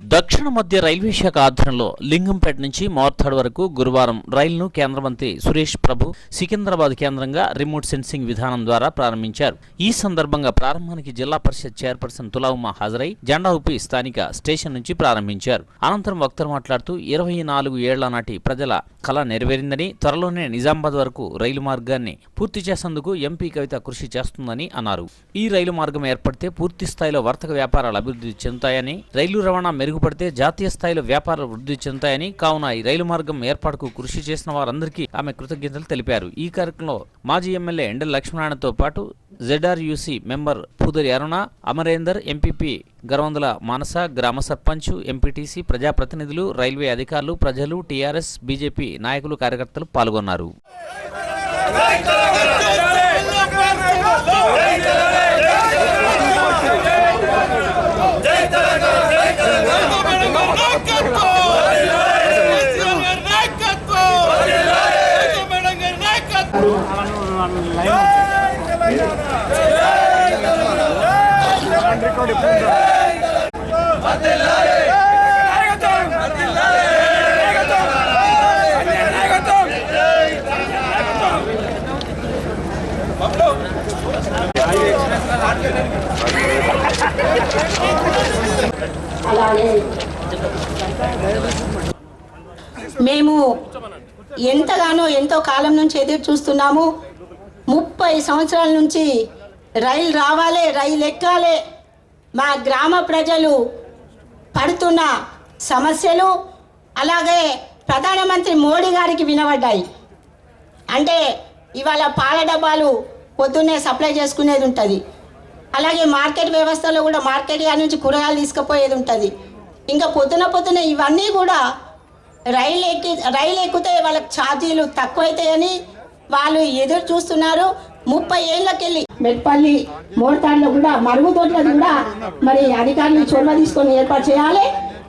దక్షిణ మధ్య రైల్వే శాఖ ఆధ్వర్యంలో లింగంపేట నుంచి మోర్తాడ్ వరకు గురువారం రైలును కేంద్ర మంత్రి సురేష్ ప్రభు సికింద్రాబాద్ కేంద్రంగా రిమోట్ సెన్సింగ్ విధానం ద్వారా ప్రారంభించారు. ఈ సందర్భంగా ప్రారంభానికి జిల్లా పరిషత్ చైర్పర్సన్ తులావుమ హాజరై జెండా ఊపి స్థానిక స్టేషన్ నుంచి ప్రారంభించారు. అనంతరం వక్తలు మాట్లాడుతూ ఇరవై నాలుగు ఏళ్ళ నాటి ప్రజల కళ నెరవేరిందని త్వరలోనే నిజామాబాద్ వరకు రైలు మార్గాన్ని పూర్తి చేసేందుకు ఎంపీ కవిత కృషి చేస్తుందని అన్నారు. ఈ రైలు మార్గం ఏర్పడితే పూర్తి స్థాయిలో వర్తక వ్యాపారాలు అభివృద్ధి చెందుతాయని రైలు రవాణా మెరుగుపడితే జాతీయ స్థాయిలో వ్యాపారాలు వృద్ధి చెందుతాయని కావున ఈ రైలు మార్గం ఏర్పాటుకు కృషి చేసిన వారందరికీ ఆమె కృతజ్ఞతలు తెలిపారు. ఈ కార్యక్రమంలో మాజీ ఎమ్మెల్యే ఎండల లక్ష్మణారాయణతో పాటు ZRUC member Pudari Aruna Amarender MPP Garavandala Manasa గ్రామ సర్పంచ్ ఎంపీటీసీ ప్రజాప్రతినిధులు రైల్వే అధికారులు ప్రజలు టీఆర్ఎస్ బీజేపీ నాయకులు కార్యకర్తలు పాల్గొన్నారు. అలాగే మేము ఎంతగానో ఎంతో కాలం నుంచి ఎదురు చూస్తున్నాము. ముప్పై సంవత్సరాల నుంచి రైలు రావాలి రైలు ఎక్కాలి. మా గ్రామ ప్రజలు పడుతున్న సమస్యలు అలాగే ప్రధానమంత్రి మోడీ గారికి వినబడ్డాయి. అంటే ఇవాళ పాల డబ్బాలు పొద్దున్నే సప్లై చేసుకునేది ఉంటుంది. అలాగే మార్కెట్ వ్యవస్థలో కూడా మార్కెట్ నుంచి కూరగాయలు తీసుకుపోయేది ఉంటుంది. ఇంకా పొద్దున పొద్దున ఇవన్నీ కూడా రైలు ఎక్కి రైలు ఎక్కితే వాళ్ళకి ఛార్జీలు తక్కువైతాయని వాళ్ళు ఎదురు చూస్తున్నారు. ముప్పై ఏళ్ళకెళ్ళి మెట్పల్లి మోడతాడులో కూడా మరుగుదొడ్లది కూడా మరి అధికారులు చొరవ తీసుకొని ఏర్పాటు చేయాలి.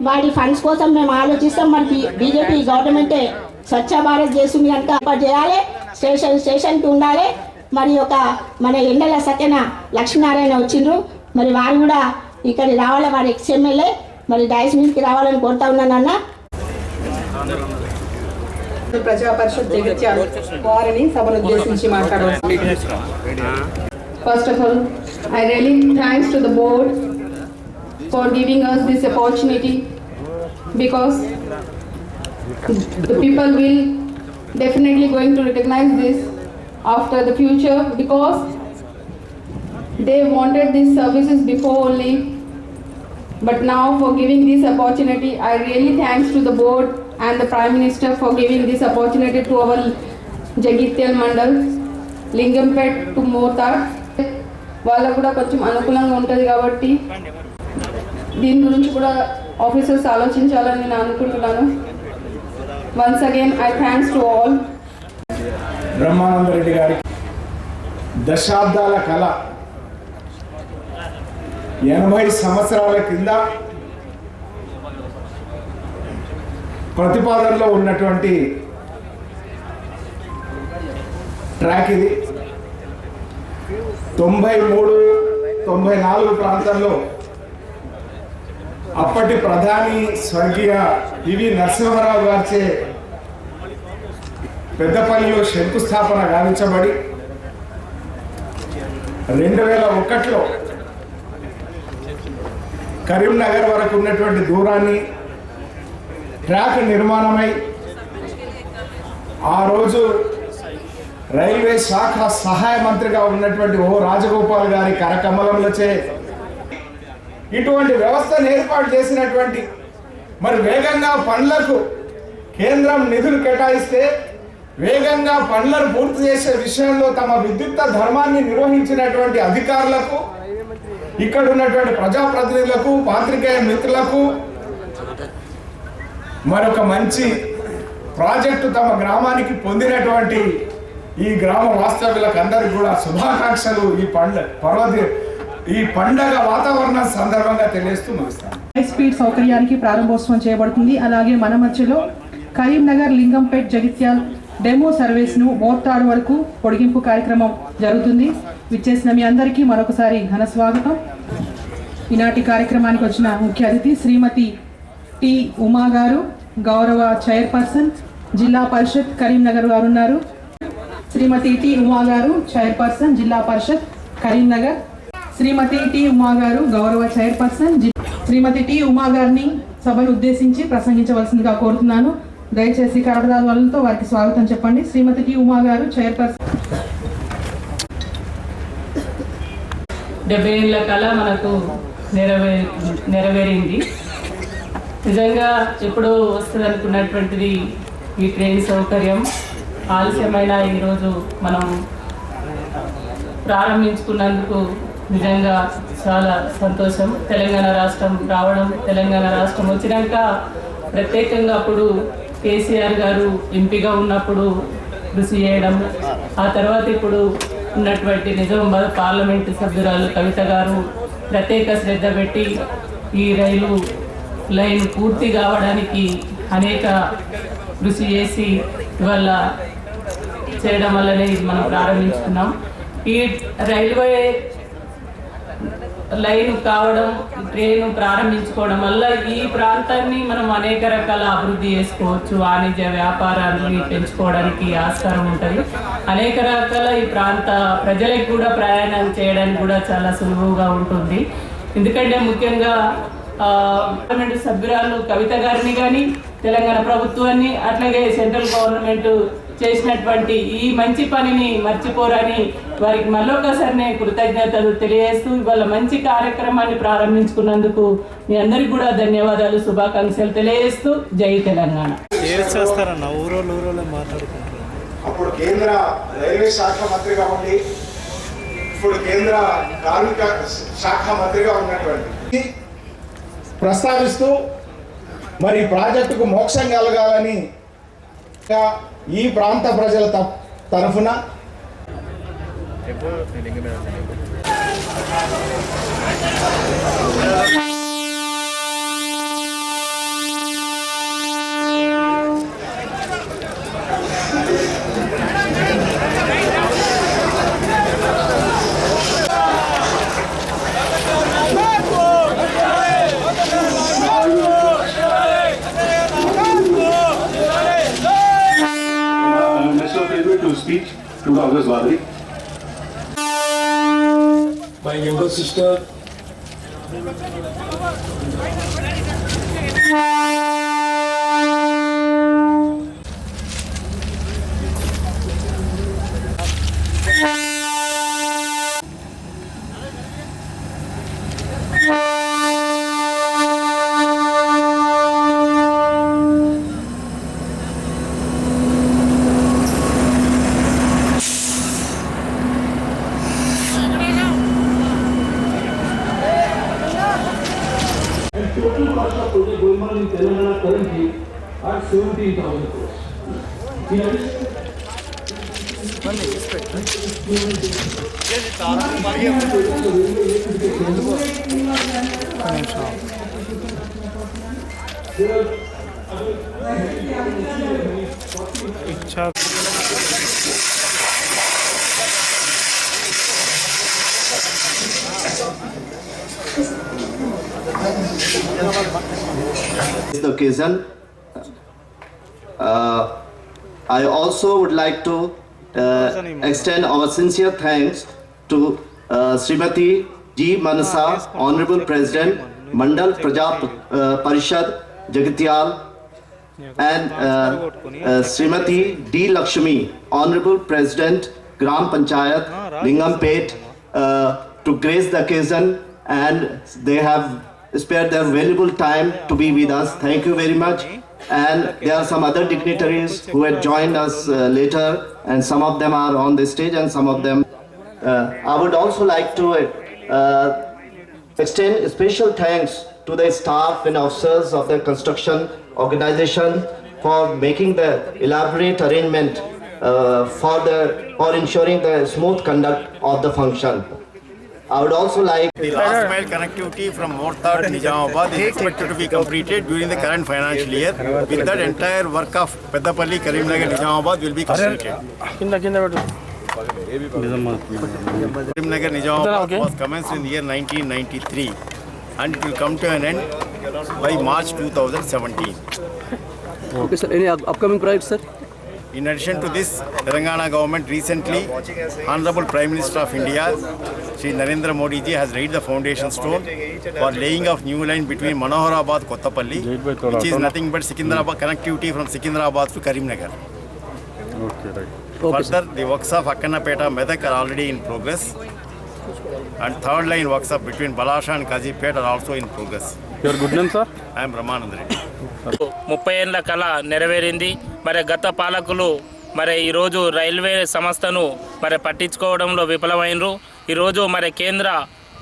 వాడి ఫండ్స్ కోసం మేము ఆలోచిస్తాం. మరి బీజేపీ గవర్నమెంటే స్వచ్ఛ భారత్ చేస్తుంది కనుక ఏర్పాటు చేయాలి. స్టేషన్ స్టేషన్కి ఉండాలి. మరి ఒక మన ఎండల సత్యన లక్ష్మీనారాయణ వచ్చిండ్రు. మరి వారు కూడా ఇక్కడికి రావాలి. వారి ఎక్స్ ఎమ్మెల్యే మరి డైస్ మీదకి రావాలని కోరుతా ఉన్నాను అన్న ప్రజా పరిషత్ జగిత్యాల వారిని సభను ఉద్దేశించి మాట్లాడవచ్చు First of all, I really thanks to the board for giving us this opportunity because the people will definitely going to recognize this after the future because they wanted these services before only but now for giving this opportunity, I really thanks to the board and the Prime Minister for giving this opportunity to our Jagityal Mandal, Lingampet to Motar. వాళ్ళకు కూడా కొంచెం అనుకూలంగా ఉంటుంది కాబట్టి దీని గురించి కూడా officers ఆలోచించాలని నేను అనుకుంటున్నాను once again I thanks to all Brahmananda Reddy గారి దశాబ్దాల కళ ఎనభై సంవత్సరాల కింద ప్రతిపాదనలో ఉన్నటువంటి ట్రాక్ ఇది. తొంభై మూడు తొంభై నాలుగు ప్రాంతాల్లో అప్పటి ప్రధాని స్వర్గీయ పివి నరసింహారావు గారిచే పెద్దపల్లిలో శంకుస్థాపన గావించబడి రెండు వేల ఒకటిలో కరీంనగర్ వరకు ఉన్నటువంటి దూరాన్ని ట్రాక్ నిర్మాణమై ఆ రోజు రైల్వే శాఖ సహాయ మంత్రిగా ఉన్నటువంటి ఓ రాజగోపాల్ గారి కరకమలంలోచే ఇటువంటి వ్యవస్థను ఏర్పాటు చేసినటువంటి మరి వేగంగా పనులకు కేంద్రం నిధులు కేటాయిస్తే వేగంగా పనులను పూర్తి చేసే విషయంలో తమ విద్యుత్ ధర్మాన్ని నిర్వహించినటువంటి అధికారులకు ఇక్కడ ఉన్నటువంటి ప్రజాప్రతినిధులకు పాత్రికేయ మిత్రులకు మరొక మంచి ప్రాజెక్టు తమ గ్రామానికి పొందినటువంటి ఈ గ్రామ వాస్తవ్యులకు అందరికి కూడా శుభాకాంక్షలు. ఈ పండుగ పర్వది ఈ పండగ వాతావరణం సందర్భంగా తెలియజేస్తూ ముగిస్తాను. హై స్పీడ్ సౌకర్యానికి ప్రారంభోత్సవం చేయబడుతుంది. అలాగే మన మధ్యలో కరీంనగర్ లింగంపేట్ జగిత్యాల్ డెమో సర్వీస్ను మోర్తాడు వరకు పొడిగింపు కార్యక్రమం జరుగుతుంది. విచ్చేసిన మీ అందరికీ మరొకసారి ఘన స్వాగతం. ఈనాటి కార్యక్రమానికి వచ్చిన ముఖ్య అతిథి శ్రీమతి టి ఉమా గారు గౌరవ చైర్పర్సన్ జిల్లా పరిషత్ కరీంనగర్ గారు ఉన్నారు. శ్రీమతి టి ఉమా గారు చైర్పర్సన్ జిల్లా పరిషత్ కరీంనగర్. శ్రీమతి టి ఉమా గారు గౌరవ చైర్పర్సన్ శ్రీమతి టి ఉమా గారిని సభను ఉద్దేశించి ప్రసంగించవలసిందిగా కోరుతున్నాను. దయచేసి కరపదాల వాళ్ళతో వారికి స్వాగతం చెప్పండి. శ్రీమతి టి ఉమా గారు చైర్పర్సన్. డెబ్బై ఏళ్ళ కళ మనకు నెరవే నెరవేరింది. నిజంగా ఎప్పుడో వస్తుంది అనుకున్నటువంటిది ఈ ట్రైన్ సౌకర్యం. ఆలస్యమైన ఈరోజు మనం ప్రారంభించుకున్నందుకు నిజంగా చాలా సంతోషం. తెలంగాణ రాష్ట్రం రావడం తెలంగాణ రాష్ట్రం వచ్చినాక ప్రత్యేకంగా అప్పుడు కేసీఆర్ గారు ఎంపీగా ఉన్నప్పుడు కృషి చేయడం ఆ తర్వాత ఇప్పుడు ఉన్నటువంటి నిజామాబాద్ పార్లమెంటు సభ్యురాలు కవిత గారు ప్రత్యేక శ్రద్ధ పెట్టి ఈ రైలు లైన్ పూర్తి కావడానికి అనేక కృషి చేసి ఇవాళ చేయడం వల్లనే ఇది మనం ప్రారంభించుకున్నాం. ఈ రైల్వే లైన్ కావడం ట్రైన్ ప్రారంభించుకోవడం వల్ల ఈ ప్రాంతాన్ని మనం అనేక రకాల అభివృద్ధి చేసుకోవచ్చు. వాణిజ్య వ్యాపారాన్ని పెంచుకోవడానికి ఆస్కారం ఉంటుంది. అనేక రకాల ఈ ప్రాంత ప్రజలకు కూడా ప్రయాణం చేయడానికి కూడా చాలా సులువుగా ఉంటుంది. ఎందుకంటే ముఖ్యంగా పార్లమెంటు సభ్యురాలు కవిత గారిని కానీ తెలంగాణ ప్రభుత్వాన్ని అట్లాగే సెంట్రల్ గవర్నమెంట్ చేసినటువంటి ఈ మంచి పనిని మర్చిపోరని వారికి మళ్ళొకసారి నేను కృతజ్ఞతలు తెలియజేస్తూ ఇవాళ మంచి కార్యక్రమాన్ని ప్రారంభించుకున్నందుకు మీ అందరికీ కూడా ధన్యవాదాలు శుభాకాంక్షలు తెలియజేస్తూ జై తెలంగాణ. అప్పుడు కేంద్ర రైల్వే శాఖ మంత్రిగా ఉండి ఇప్పుడు కేంద్ర కార్మిక శాఖ మంత్రిగా ఉన్నటువంటి ప్రస్తావిస్తూ మరి ప్రాజెక్టుకు మోక్షం కలగాలని ఈ ప్రాంత ప్రజల త- తరఫున Uh, My younger sister. তুলনা করেছি আর সেভেন্টিন থাউজেন্ড ক্রোস ঠিক আছে इच्छा this occasion. Uh, I also would like to uh, extend our sincere thanks to uh, Srimati G. Manasa, Honorable President, Mandal Prajap uh, Parishad, Jagatyal, and uh, uh, Srimati D. Lakshmi, Honorable President, Gram Panchayat, Lingampet, uh, to grace the occasion and they have spared their valuable time to be with us. Thank you very much. And there are some other dignitaries who had joined us uh, later, and some of them are on the stage, and some of them. Uh, I would also like to uh, extend special thanks to the staff and officers of the construction organization for making the elaborate arrangement uh, for the for ensuring the smooth conduct of the function. I would also like the last mile connectivity from Mortar to Nizamabad is expected to be completed during the current financial year. With that, entire work of Pedapalli, Karimnagar, Nizamabad will be completed. Karimnagar Nizamabad was commenced in the year 1993 and it will come to an end by March 2017. Okay, sir. Any upcoming projects, sir? In addition to this, Telangana government recently, Honorable Prime Minister of India, Sri Narendra Modi ji has laid the foundation stone for laying of new line between Manoharabad Kottapalli, which is nothing but Secunderabad hmm. connectivity from Secunderabad to Karimnagar. Okay, Further, the works of Akkanapeta Medak are already in progress. And third line works of between Balasha and Kazipet are also in progress. Your good name, sir? I am Ramanand Reddy. ముప్పై ఏళ్ళ కళ నెరవేరింది. మరి గత పాలకులు మరి ఈరోజు railway సంస్థను మరి పట్టించుకోవడంలో విఫలమైనరు. ఈరోజు మరి కేంద్ర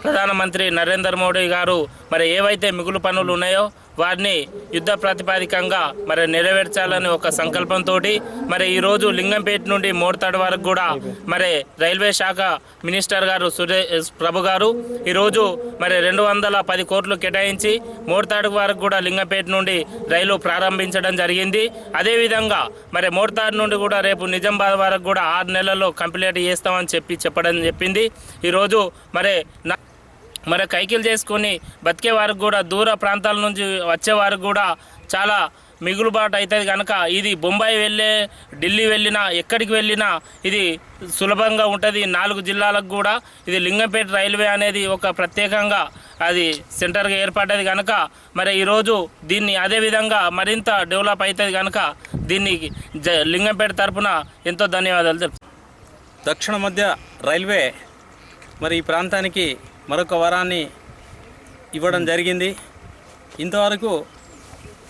ప్రధానమంత్రి నరేంద్ర మోడీ గారు మరి ఏవైతే మిగులు పనులు ఉన్నాయో వారిని యుద్ధ ప్రాతిపాదికంగా మరి నెరవేర్చాలని ఒక సంకల్పంతో మరి ఈరోజు లింగంపేట నుండి మోర్తాడు వరకు కూడా మరి రైల్వే శాఖ మినిస్టర్ గారు సురేష్ ప్రభు గారు ఈరోజు మరి రెండు వందల పది కోట్లు కేటాయించి మోర్తాడు వరకు కూడా లింగంపేట నుండి రైలు ప్రారంభించడం జరిగింది. అదేవిధంగా మరి మోర్తాడు నుండి కూడా రేపు నిజామాబాద్ వరకు కూడా ఆరు నెలల్లో కంప్లీట్ చేస్తామని చెప్పి చెప్పడం చెప్పింది. ఈరోజు మరి నా మరి కైకిలు చేసుకొని బతికే వారికి కూడా దూర ప్రాంతాల నుంచి వచ్చే వారికి కూడా చాలా మిగులుబాటు అవుతుంది కనుక ఇది బొంబాయి వెళ్ళే ఢిల్లీ వెళ్ళినా ఎక్కడికి వెళ్ళినా ఇది సులభంగా ఉంటుంది. నాలుగు జిల్లాలకు కూడా ఇది లింగంపేట రైల్వే అనేది ఒక ప్రత్యేకంగా అది సెంటర్గా ఏర్పడ్డది కనుక మరి ఈరోజు దీన్ని అదేవిధంగా మరింత డెవలప్ అవుతుంది కనుక దీన్ని జ లింగంపేట తరపున ఎంతో ధన్యవాదాలు తెలుపు దక్షిణ మధ్య రైల్వే మరి ఈ ప్రాంతానికి మరొక వరాన్ని ఇవ్వడం జరిగింది. ఇంతవరకు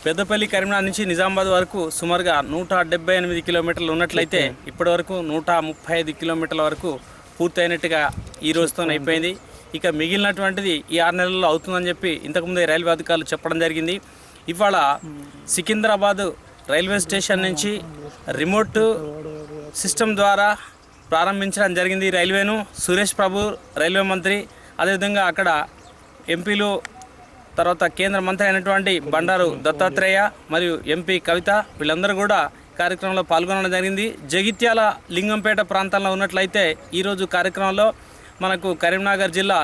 పెద్దపల్లి కరీంనగర్ నుంచి నిజామాబాద్ వరకు సుమారుగా నూట డెబ్బై ఎనిమిది కిలోమీటర్లు ఉన్నట్లయితే ఇప్పటివరకు నూట ముప్పై ఐదు కిలోమీటర్ల వరకు పూర్తయినట్టుగా ఈ రోజుతో అయిపోయింది. ఇక మిగిలినటువంటిది ఈ ఆరు నెలల్లో అవుతుందని చెప్పి ఇంతకుముందే రైల్వే అధికారులు చెప్పడం జరిగింది. ఇవాళ సికింద్రాబాద్ రైల్వే స్టేషన్ నుంచి రిమోట్ సిస్టమ్ ద్వారా ప్రారంభించడం జరిగింది రైల్వేను. సురేష్ ప్రభు రైల్వే మంత్రి అదేవిధంగా అక్కడ ఎంపీలు తర్వాత కేంద్ర మంత్రి అయినటువంటి బండారు దత్తాత్రేయ మరియు ఎంపీ కవిత వీళ్ళందరూ కూడా కార్యక్రమంలో పాల్గొనడం జరిగింది. జగిత్యాల లింగంపేట ప్రాంతంలో ఉన్నట్లయితే ఈరోజు కార్యక్రమంలో మనకు కరీంనగర్ జిల్లా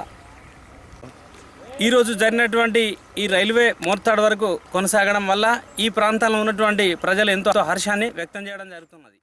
ఈరోజు జరిగినటువంటి ఈ రైల్వే మోర్తాడు వరకు కొనసాగడం వల్ల ఈ ప్రాంతంలో ఉన్నటువంటి ప్రజలు ఎంతో హర్షాన్ని వ్యక్తం చేయడం జరుగుతున్నది.